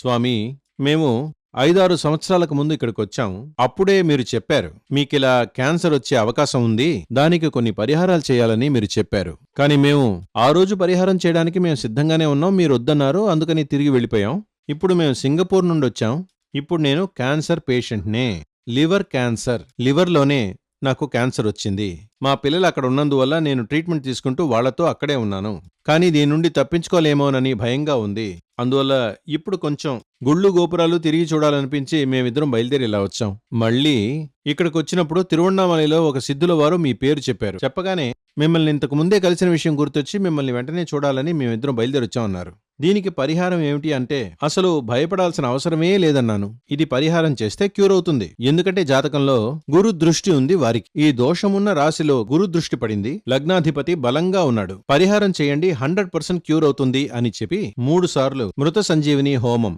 స్వామి మేము ఐదారు సంవత్సరాలకు ముందు ఇక్కడికి వచ్చాం. అప్పుడే మీరు చెప్పారు మీకిలా క్యాన్సర్ వచ్చే అవకాశం ఉంది దానికి కొన్ని పరిహారాలు చేయాలని మీరు చెప్పారు. కానీ మేము ఆ రోజు పరిహారం చేయడానికి మేము సిద్ధంగానే ఉన్నాం మీరు వద్దన్నారు అందుకని తిరిగి వెళ్ళిపోయాం. ఇప్పుడు మేము సింగపూర్ నుండి వచ్చాం. ఇప్పుడు నేను క్యాన్సర్ పేషెంట్నే లివర్ క్యాన్సర్ లివర్లోనే నాకు క్యాన్సర్ వచ్చింది. మా పిల్లలు అక్కడ ఉన్నందువల్ల నేను ట్రీట్మెంట్ తీసుకుంటూ వాళ్ళతో అక్కడే ఉన్నాను. కానీ దీని నుండి తప్పించుకోలేమోనని భయంగా ఉంది. అందువల్ల ఇప్పుడు కొంచెం గుళ్ళు గోపురాలు తిరిగి చూడాలనిపించి మేమిద్దరం బయలుదేరి ఇలా వచ్చాం. మళ్ళీ ఇక్కడికి వచ్చినప్పుడు తిరువണ്ണామలలో ఒక సిద్ధుల వారు మీ పేరు చెప్పారు. చెప్పగానే మిమ్మల్ని ఇంతకు ముందే కలిసిన విషయం గుర్తొచ్చి మిమ్మల్ని వెంటనే చూడాలని మేమిద్దరం బయలుదేరి వచ్చామన్నారు దీనికి పరిహారం ఏమిటి అంటే అసలు భయపడాల్సిన అవసరమే లేదన్నాను. ఇది పరిహారం చేస్తే క్యూర్ అవుతుంది. ఎందుకంటే జాతకంలో గురు దృష్టి ఉంది వారికి. ఈ దోషమున్న రాశిలో గురు దృష్టి పడింది. లగ్నాధిపతి బలంగా ఉన్నాడు. పరిహారం చేయండి హండ్రెడ్ పర్సెంట్ క్యూర్ అవుతుంది అని చెప్పి మూడు సార్లు మృత సంజీవిని హోమం.